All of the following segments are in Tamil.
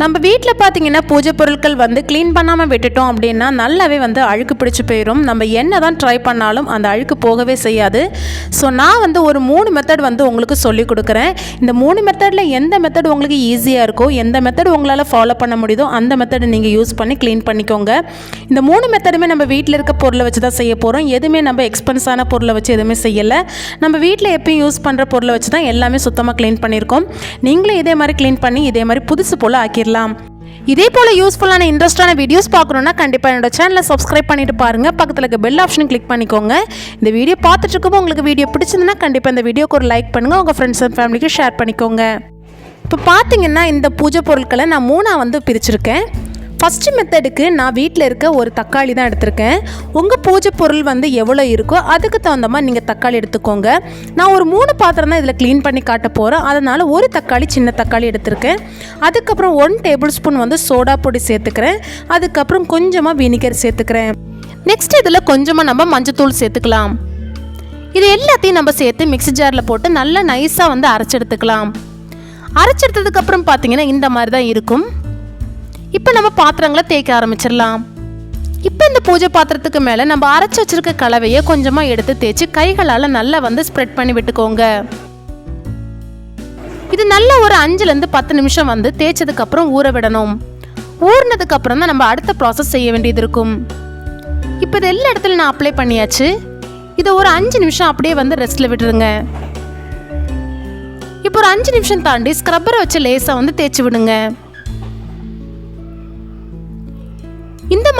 நம்ம வீட்டில் பார்த்தீங்கன்னா பூஜை பொருட்கள் வந்து க்ளீன் பண்ணாமல் விட்டுட்டோம் அப்படின்னா நல்லாவே வந்து அழுக்கு பிடிச்சி போயிடும் நம்ம என்ன தான் ட்ரை பண்ணாலும் அந்த அழுக்கு போகவே செய்யாது. ஸோ நான் வந்து ஒரு மூணு மெத்தட் வந்து உங்களுக்கு சொல்லி கொடுக்குறேன். இந்த மூணு மெத்தடில் எந்த மெத்தட் உங்களுக்கு ஈஸியாக இருக்கோ எந்த மெத்தட் உங்களால் ஃபாலோ பண்ண முடியுதோ அந்த மெத்தடை நீங்கள் யூஸ் பண்ணி க்ளீன் பண்ணிக்கோங்க. இந்த மூணு மெத்தடுமே நம்ம வீட்டில் இருக்க பொருளை வச்சு தான் செய்ய போகிறோம் எதுவுமே நம்ம எக்ஸ்பென்ஸான பொருளை வச்சு எதுவுமே செய்யலை. நம்ம வீட்டில் எப்பயும் யூஸ் பண்ணுற பொருளை வச்சு தான் எல்லாமே சுத்தமாக க்ளீன் பண்ணியிருக்கோம். நீங்களும் இதே மாதிரி க்ளீன் பண்ணி இதே மாதிரி புதுசு போல் ஆக்கிடலாம் இதே போல் யூஸ்ஃபுல்லான இன்ட்ரெஸ்டான வீடியோஸ் பார்க்கணுன்னா கண்டிப்பாக என்னோட சேனலை சப்ஸ்கிரைப் பண்ணிட்டு பாருங்கள் பக்கத்தில் இருக்க பெல் ஆப்ஷன் கிளிக் பண்ணிக்கோங்க. இந்த வீடியோ பார்த்துட்டு இருக்கப்போ உங்களுக்கு வீடியோ பிடிச்சிருந்தனா கண்டிப்பாக இந்த வீடியோக்கு ஒரு லைக் பண்ணுங்கள் உங்கள் ஃப்ரெண்ட்ஸ் அண்ட் ஃபேமிலிக்கு ஷேர் பண்ணிக்கோங்க. இப்போ பார்த்தீங்கன்னா இந்த பூஜை பொருட்களை நான் மூணாக வந்து பிரிச்சிருக்கேன். ஃபஸ்ட்டு மெத்தடுக்கு நான் வீட்டில் இருக்க ஒரு தக்காளி தான் எடுத்திருக்கேன். உங்கள் பூஜை பொருள் வந்து எவ்வளோ இருக்கோ அதுக்கு தகுந்த மாதிரி நீங்கள் தக்காளி எடுத்துக்கோங்க. நான் ஒரு மூணு பாத்திரம் தான் இதில் க்ளீன் பண்ணி காட்ட போகிறேன் அதனால் ஒரு தக்காளி சின்ன தக்காளி எடுத்திருக்கேன். அதுக்கப்புறம் ஒன் டேபிள் ஸ்பூன் வந்து சோடா பொடி சேர்த்துக்கிறேன். அதுக்கப்புறம் கொஞ்சமாக வினிகர் சேர்த்துக்கிறேன். நெக்ஸ்ட் இதில் கொஞ்சமாக நம்ம மஞ்சத்தூள் சேர்த்துக்கலாம். இது எல்லாத்தையும் நம்ம சேர்த்து மிக்ஸி ஜாரில் போட்டு நல்லா நைஸாக வந்து அரைச்செடுத்துக்கலாம் அரைச்செடுத்ததுக்கப்புறம் பார்த்தீங்கன்னா இந்த மாதிரி தான் இருக்கும். இப்போ நம்ம பாத்திரங்களை தேய்க்க ஆரம்பிச்சிடலாம். இப்போ இந்த பூஜை பாத்திரத்துக்கு மேலே நம்ம அரைச்சி வச்சிருக்க கலவையை கொஞ்சமாக எடுத்து தேய்ச்சி கைகளால் நல்லா வந்து ஸ்ப்ரெட் பண்ணி விட்டுக்கோங்க. இது நல்லா ஒரு அஞ்சுலேருந்து பத்து நிமிஷம் வந்து தேய்ச்சதுக்கப்புறம் ஊற விடணும். ஊறினதுக்கப்புறம் தான் நம்ம அடுத்த ப்ராசஸ் செய்ய வேண்டியது இருக்கும். இப்போ இது எல்லா இடத்துலையும் நான் அப்ளை பண்ணியாச்சு. இதை ஒரு அஞ்சு நிமிஷம் அப்படியே வந்து ரெஸ்ட்டில் விட்டுருங்க. இப்போ ஒரு அஞ்சு நிமிஷம் தாண்டி ஸ்க்ரப்பரை வச்சு லேசாக வந்து தேய்ச்சி விடுங்க.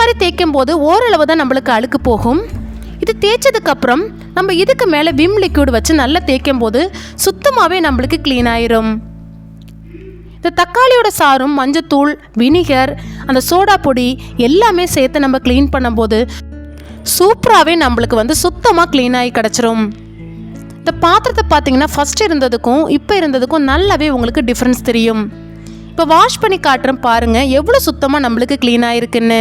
மாதிரி தேய்க்கும் போது ஓரளவு தான் நம்மளுக்கு அழுக்கு போகும். இது தேய்ச்சதுக்கப்புறம் நம்ம இதுக்கு மேலே விம் லிக்யூட் வச்சு நல்லா தேய்க்கும் போது சுத்தமாகவே நம்மளுக்கு க்ளீன் ஆயிரும். இந்த தக்காளியோட சாரும் மஞ்சத்தூள் வினிகர் அந்த சோடா பொடி எல்லாமே சேர்த்து நம்ம க்ளீன் பண்ணும்போது சூப்பராகவே நம்மளுக்கு வந்து சுத்தமாக க்ளீன் ஆகி கிடச்சிரும். இந்த பாத்திரத்தை பார்த்தீங்கன்னா ஃபஸ்ட் இருந்ததுக்கும் இப்போ இருந்ததுக்கும் நல்லாவே உங்களுக்கு டிஃப்ரென்ஸ் தெரியும். இப்போ வாஷ் பண்ணி காட்டுறேன் பாருங்கள் எவ்வளோ சுத்தமாக நம்மளுக்கு க்ளீனாக இருக்குன்னு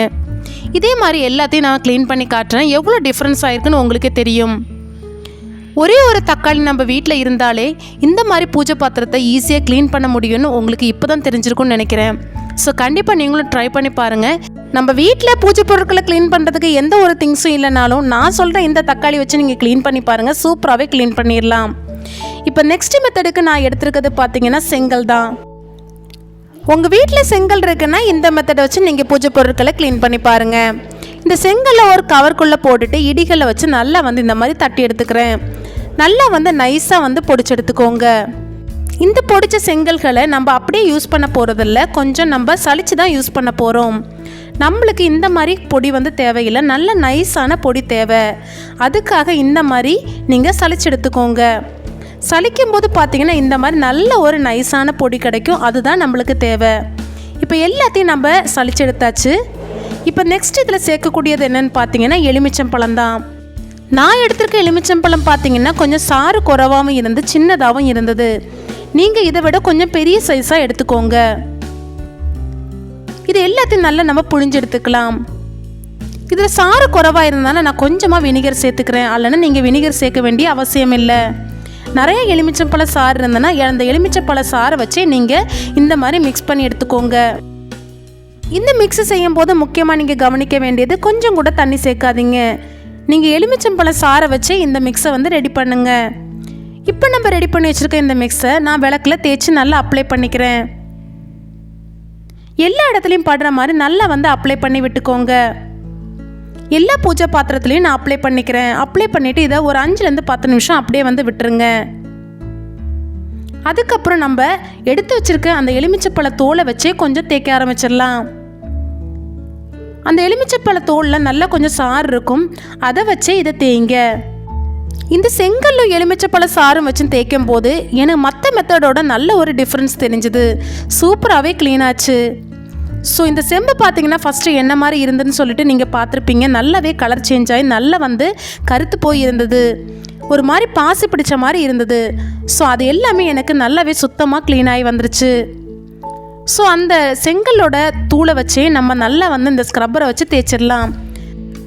இதே மாதிரி எல்லாத்தையும் நான் க்ளீன் பண்ணி காட்டுறேன். எவ்வளோ டிஃப்ரென்ஸ் ஆயிருக்குன்னு உங்களுக்கே தெரியும். ஒரே ஒரு தக்காளி நம்ம வீட்டில் இருந்தாலே இந்த மாதிரி பூஜை பாத்திரத்தை ஈஸியாக க்ளீன் பண்ண முடியும்னு உங்களுக்கு இப்போ தான் தெரிஞ்சிருக்கும்னு நினைக்கிறேன். ஸோ கண்டிப்பாக நீங்களும் ட்ரை பண்ணி பாருங்கள் நம்ம வீட்டில் பூஜை பொருட்களை க்ளீன் பண்ணுறதுக்கு எந்த ஒரு திங்ஸும் இல்லைனாலும் நான் சொல்கிற இந்த தக்காளி வச்சு நீங்கள் க்ளீன் பண்ணி பாருங்கள் சூப்பராகவே க்ளீன் பண்ணிடலாம் இப்போ நெக்ஸ்ட் மெத்தடுக்கு நான் எடுத்துருக்கிறது பார்த்தீங்கன்னா செங்கல் தான் உங்கள் வீட்டில் செங்கல் இருக்குன்னா இந்த மெத்தடை வச்சு நீங்கள் பூஜை பொருட்களை க்ளீன் பண்ணி பாருங்கள் இந்த செங்கலை ஒரு கவர்க்குள்ளே போட்டுட்டு இடிகளை வச்சு நல்லா வந்து இந்த மாதிரி தட்டி எடுத்துக்கிறேன். நல்லா வந்து நைஸாக வந்து பொடிச்சு எடுத்துக்கோங்க. இந்த பொடிச்ச செங்கல்களை நம்ம அப்படியே யூஸ் பண்ண போகிறதில்ல கொஞ்சம் நம்ம சளிச்சு தான் யூஸ் பண்ண போகிறோம் நம்மளுக்கு இந்த மாதிரி பொடி வந்து தேவையில்லை. நல்ல நைஸான பொடி தேவை. அதுக்காக இந்த மாதிரி நீங்கள் சளிச்சு எடுத்துக்கோங்க. சலிக்கும் போது பார்த்தீங்கன்னா இந்த மாதிரி நல்ல ஒரு நைஸான பொடி கிடைக்கும். அதுதான் நம்மளுக்கு தேவை. இப்போ எல்லாத்தையும் நம்ம சளிச்செடுத்தாச்சு இப்போ நெக்ஸ்ட் இதில் சேர்க்கக்கூடியது என்னென்னு பார்த்தீங்கன்னா எலுமிச்சம்பழம் தான். நான் எடுத்திருக்க எலுமிச்சம்பழம் பார்த்தீங்கன்னா கொஞ்சம் சாறு குறைவாகவும் இருந்து சின்னதாகவும் இருந்தது. நீங்கள் இதை விட கொஞ்சம் பெரிய சைஸாக எடுத்துக்கோங்க. இது எல்லாத்தையும் நல்லா நம்ம புழிஞ்சு எடுத்துக்கலாம். இதில் சாறு குறைவாக இருந்தாலும் நான் கொஞ்சமாக வினிகர் சேர்த்துக்கிறேன். அல்லைன்னா நீங்கள் வினிகர் சேர்க்க வேண்டிய அவசியம் இல்லை நிறைய எலுமிச்சம்பழ சாறு இருந்ததுன்னா அந்த எலுமிச்சம்பழ சாறை வச்சு நீங்கள் இந்த மாதிரி மிக்ஸ் பண்ணி எடுத்துக்கோங்க. இந்த மிக்ஸ் செய்யும் போது முக்கியமாக நீங்கள் கவனிக்க வேண்டியது கொஞ்சம் கூட தண்ணி சேர்க்காதீங்க. நீங்கள் எலுமிச்சம்பழ சாறை வச்சு இந்த மிக்ஸை வந்து ரெடி பண்ணுங்க. இப்போ நம்ம ரெடி பண்ணி வச்சுருக்க இந்த மிக்ஸை நான் விளக்கில் தேய்ச்சி நல்லா அப்ளை பண்ணிக்கிறேன். எல்லா இடத்துலையும் படுற மாதிரி நல்லா வந்து அப்ளை பண்ணி விட்டுக்கோங்க. எல்லா பூஜை பாத்திரத்துலையும் நான் அப்ளை பண்ணிக்கிறேன். அப்ளை பண்ணிவிட்டு இதை ஒரு அஞ்சுலேருந்து பத்து நிமிஷம் அப்படியே வந்து விட்டுருங்க. அதுக்கப்புறம் நம்ம எடுத்து வச்சிருக்க அந்த எலுமிச்சப்பழ தோலை வச்சே கொஞ்சம் தேய்க்க ஆரம்பிச்சிடலாம். அந்த எலுமிச்சப்பழ தோலில் நல்லா கொஞ்சம் சாறு இருக்கும். அதை வச்சே இதை தேய்ங்க. இந்த செங்கல்லும் எலுமிச்சப்பழ சாரும் வச்சு தேய்க்கும் போது எனக்கு மற்ற மெத்தடோட நல்ல ஒரு டிஃப்ரென்ஸ் தெரிஞ்சுது. சூப்பராகவே க்ளீனாச்சு ஸோ இந்த செம்பு பார்த்தீங்கன்னா ஃபஸ்ட்டு என்ன மாதிரி இருந்ததுன்னு சொல்லிட்டு நீங்கள் பார்த்துருப்பீங்க நல்லாவே கலர் சேஞ்ச் ஆகி நல்லா வந்து கருத்து போய் இருந்தது. ஒரு மாதிரி பாசி பிடிச்ச மாதிரி இருந்தது. ஸோ அது எல்லாமே எனக்கு நல்லாவே சுத்தமாக க்ளீன் ஆகி வந்துருச்சு. ஸோ அந்த செங்கலோட தூளை வச்சே நம்ம நல்லா வந்து இந்த ஸ்க்ரப்பரை வச்சு தேய்ச்சிடலாம்.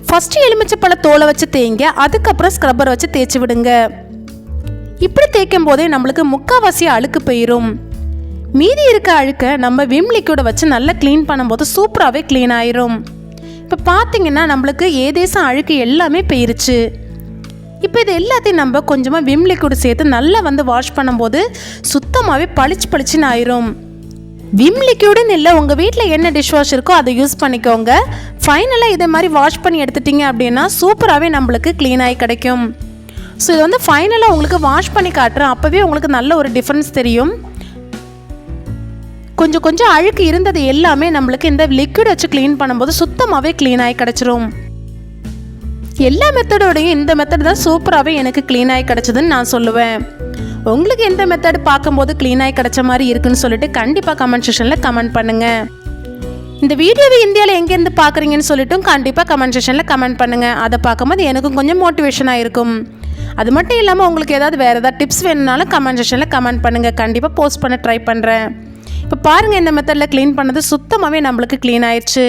ஃபஸ்ட்டு எலுமிச்சப்பழ தோலை வச்சு தேய்ங்க அதுக்கப்புறம் ஸ்க்ரப்பரை வச்சு தேய்ச்சி விடுங்க. இப்படி தேய்க்கும் போதே நம்மளுக்கு முக்கால்வாசி அழுக்கு போயிடும் மீதி இருக்க அழுக்க நம்ம விம் லிக்யூடை வச்சு நல்லா க்ளீன் பண்ணும்போது சூப்பராகவே க்ளீன் ஆயிரும். இப்போ பார்த்தீங்கன்னா நம்மளுக்கு ஏதேசம் அழுக்கு எல்லாமே போயிருச்சு. இப்போ இது எல்லாத்தையும் நம்ம கொஞ்சமாக விம் லிக்விட் சேர்த்து நல்லா வந்து வாஷ் பண்ணும்போது சுத்தமாகவே பளிச்சு பளிச்சுன்னு ஆயிரும். விம் லிக்யூடுன்னு இல்லை உங்கள் வீட்டில் என்ன டிஷ் வாஷ் இருக்கோ அதை யூஸ் பண்ணிக்கோங்க. ஃபைனலாக இதே மாதிரி வாஷ் பண்ணி எடுத்துட்டீங்க அப்படின்னா சூப்பராகவே நம்மளுக்கு க்ளீனாகி கிடைக்கும். ஸோ இது வந்து ஃபைனலாக உங்களுக்கு வாஷ் பண்ணி காட்டுறேன். அப்போவே உங்களுக்கு நல்ல ஒரு டிஃப்ரென்ஸ் தெரியும். கொஞ்சம் கொஞ்சம் அழுக்கு இருந்தது எல்லாமே நம்மளுக்கு இந்த லிக்விட் வச்சு க்ளீன் பண்ணும்போது சுத்தமாகவே க்ளீன் ஆகி கிடச்சிரும். எல்லா மெத்தடோடையும் இந்த மெத்தட் தான் சூப்பராகவே எனக்கு க்ளீன் ஆகி நான் சொல்லுவேன். உங்களுக்கு எந்த மெத்தட் பார்க்கும்போது க்ளீன் ஆகி கிடச்ச மாதிரி இருக்குன்னு சொல்லிட்டு கண்டிப்பாக கமெண்ட் செஷனில் கமெண்ட் பண்ணுங்கள் இந்த வீடியோவை இந்தியாவில் எங்கேருந்து பார்க்குறீங்கன்னு சொல்லிட்டும் கண்டிப்பாக கமெண்ட் செஷனில் கமெண்ட் பண்ணுங்கள் அதை பார்க்கும்போது எனக்கும் கொஞ்சம் மோட்டிவேஷனாக இருக்கும். அது மட்டும் இல்லாமல் உங்களுக்கு ஏதாவது வேறு ஏதாவது டிப்ஸ் வேணும்னாலும் கமெண்ட் செஷனில் கமெண்ட் பண்ணுங்கள் கண்டிப்பாக போஸ்ட் பண்ண ட்ரை பண்ணுறேன் இப்போ பாருங்கள் இந்த மெத்தடில் க்ளீன் பண்ணது சுத்தமாகவே நம்மளுக்கு க்ளீன் ஆயிடுச்சு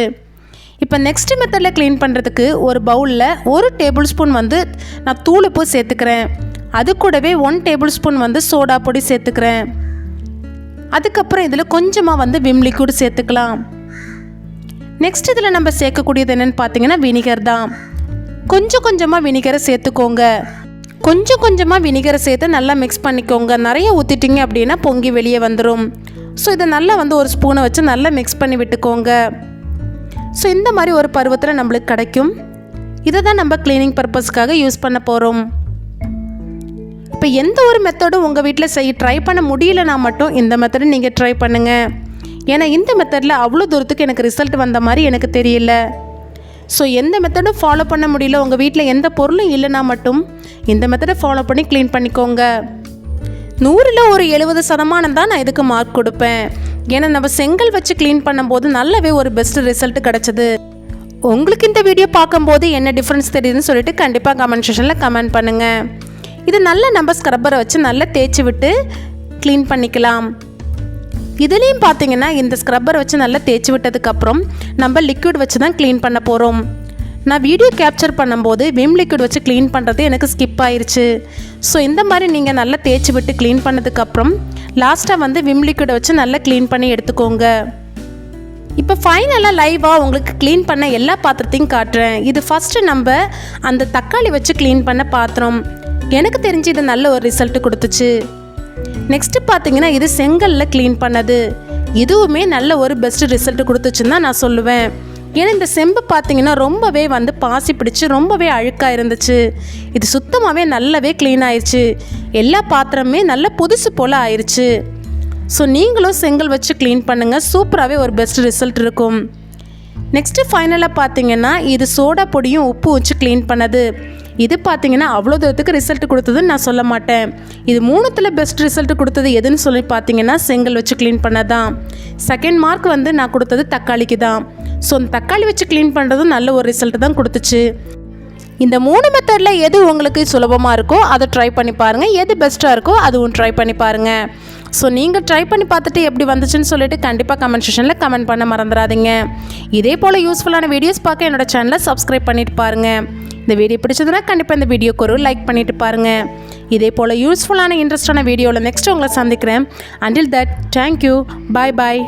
இப்போ நெக்ஸ்ட் மெத்தடில் க்ளீன் பண்ணுறதுக்கு ஒரு பவுலில் ஒரு டேபிள் ஸ்பூன் வந்து நான் தூளுப்பு சேர்த்துக்கிறேன். அது கூடவே ஒன் டேபிள் ஸ்பூன் வந்து சோடா பொடி சேர்த்துக்கிறேன். அதுக்கப்புறம் இதில் கொஞ்சமாக வந்து விம் லிக்விட் சேர்த்துக்கலாம். நெக்ஸ்ட் இதில் நம்ம சேர்க்கக்கூடியது என்னென்னு பார்த்தீங்கன்னா வினிகர் தான். கொஞ்சம் கொஞ்சமாக வினிகரை சேர்த்துக்கோங்க. கொஞ்சம் கொஞ்சமாக வினிகரை சேர்த்து நல்லா மிக்ஸ் பண்ணிக்கோங்க. நிறைய ஊற்றிட்டீங்க அப்படின்னா பொங்கி வெளியே வந்துடும் ஸோ இதை நல்லா வந்து ஒரு ஸ்பூனை வச்சு நல்லா மிக்ஸ் பண்ணி விட்டுக்கோங்க. ஸோ இந்த மாதிரி ஒரு பருவத்தில் நம்மளுக்கு கிடைக்கும். இதை தான் நம்ம க்ளீனிங் பர்பஸ்க்காக யூஸ் பண்ண போகிறோம் இப்போ எந்த ஒரு மெத்தடும் உங்கள் வீட்டில் செய்ய ட்ரை பண்ண முடியலனா மட்டும் இந்த மெத்தடை நீங்கள் ட்ரை பண்ணுங்கள் ஏன்னா இந்த மெத்தடில் அவ்வளோ தூரத்துக்கு எனக்கு ரிசல்ட் வந்த மாதிரி எனக்கு தெரியல. ஸோ எந்த மெத்தடும் ஃபாலோ பண்ண முடியல உங்கள் வீட்டில் எந்த பொருளும் இல்லைனா மட்டும் இந்த மெத்தடை ஃபாலோ பண்ணி க்ளீன் பண்ணிக்கோங்க. நூறில் ஒரு எழுபது சதமானம் தான் நான் இதுக்கு மார்க் கொடுப்பேன். ஏன்னா நம்ம செங்கல் வச்சு க்ளீன் பண்ணும்போது நல்லாவே ஒரு பெஸ்ட் ரிசல்ட் கிடச்சிது. உங்களுக்கு இந்த வீடியோ பார்க்கும்போது என்ன டிஃப்ரென்ஸ் தெரியுதுன்னு சொல்லிட்டு கண்டிப்பாக கமெண்ட் செஷனில் கமெண்ட் பண்ணுங்கள் இது நல்ல நம்ம ஸ்க்ரப்பரை வச்சு நல்லா தேய்ச்சி விட்டு க்ளீன் பண்ணிக்கலாம். இதுலேயும் பார்த்தீங்கன்னா இந்த ஸ்க்ரப்பர் வச்சு நல்லா தேய்ச்சி விட்டதுக்கப்புறம் நம்ம லிக்விட் வச்சு தான் க்ளீன் பண்ண போகிறோம் நான் வீடியோ கேப்சர் பண்ணும்போது விம் லிக்விட் வச்சு க்ளீன் பண்ணுறது எனக்கு ஸ்கிப் ஆயிடுச்சு ஸோ இந்த மாதிரி நீங்கள் நல்லா தேய்ச்சி விட்டு க்ளீன் பண்ணதுக்கப்புறம் லாஸ்ட்டாக வந்து விம் லிக்விடை வச்சு நல்லா க்ளீன் பண்ணி எடுத்துக்கோங்க. இப்போ ஃபைனலாக லைவாக உங்களுக்கு க்ளீன் பண்ண எல்லா பாத்திரத்தையும் காட்டுறேன். இது ஃபஸ்ட்டு நம்ம அந்த தக்காளி வச்சு க்ளீன் பண்ண பாத்திரம். எனக்கு தெரிஞ்சு இது நல்ல ஒரு ரிசல்ட் கொடுத்துச்சு. நெக்ஸ்ட்டு பார்த்தீங்கன்னா இது செங்கல்ல க்ளீன் பண்ணது. இதுவுமே நல்ல ஒரு பெஸ்ட் ரிசல்ட் கொடுத்துச்சுன்னு தான் நான் சொல்லுவேன். ஏன்னா இந்த செம்பு பார்த்தீங்கன்னா ரொம்பவே வந்து பாசி பிடிச்சி ரொம்பவே அழுக்காக இருந்துச்சு. இது சுத்தமாகவே நல்லாவே க்ளீன் ஆயிடுச்சு எல்லா பாத்திரமே நல்ல புதுசு போல் ஆயிடுச்சு ஸோ நீங்களும் செங்கல் வச்சு க்ளீன் பண்ணுங்கள் சூப்பராகவே ஒரு பெஸ்ட் ரிசல்ட் இருக்கும். நெக்ஸ்ட்டு ஃபைனலாக பார்த்தீங்கன்னா இது சோடா பொடியும் உப்பு வச்சு க்ளீன் பண்ணது. இது பார்த்தீங்கன்னா அவ்வளோ தூரத்துக்கு ரிசல்ட் கொடுத்ததுன்னு நான் சொல்ல மாட்டேன். இது மூணுத்தில் பெஸ்ட் ரிசல்ட் கொடுத்தது எதுன்னு சொல்லி பார்த்தீங்கன்னா செங்கல் வச்சு க்ளீன் பண்ணதான். செகண்ட் மார்க் வந்து நான் கொடுத்தது தக்காளிக்கு தான் ஸோ அந்த தக்காளி வச்சு க்ளீன் பண்ணுறதும் நல்ல ஒரு ரிசல்ட் தான் கொடுத்துச்சு. இந்த மூணு மெத்தடில் எது உங்களுக்கு சுலபமாக இருக்கோ அதை ட்ரை பண்ணி பாருங்கள் எது பெஸ்ட்டாக இருக்கோ அதுவும் ட்ரை பண்ணி பாருங்கள் ஸோ நீங்கள் ட்ரை பண்ணி பார்த்துட்டு எப்படி வந்துச்சுன்னு சொல்லிட்டு கண்டிப்பாக கமெண்ட் செஷனில் கமெண்ட் பண்ண மறந்துடாதீங்க. இதே போல் யூஸ்ஃபுல்லான வீடியோஸ் பார்க்க என்னோடய சேனலை சப்ஸ்கிரைப் பண்ணிட்டு பாருங்கள் இந்த வீடியோ பிடிச்சதுன்னா கண்டிப்பாக இந்த வீடியோக்கு ஒரு லைக் பண்ணிட்டு பாருங்கள் இதே போல் யூஸ்ஃபுல்லான இன்ட்ரெஸ்டான வீடியோவில் நெக்ஸ்ட் உங்களை சந்திக்கிறேன். Until that thank you bye bye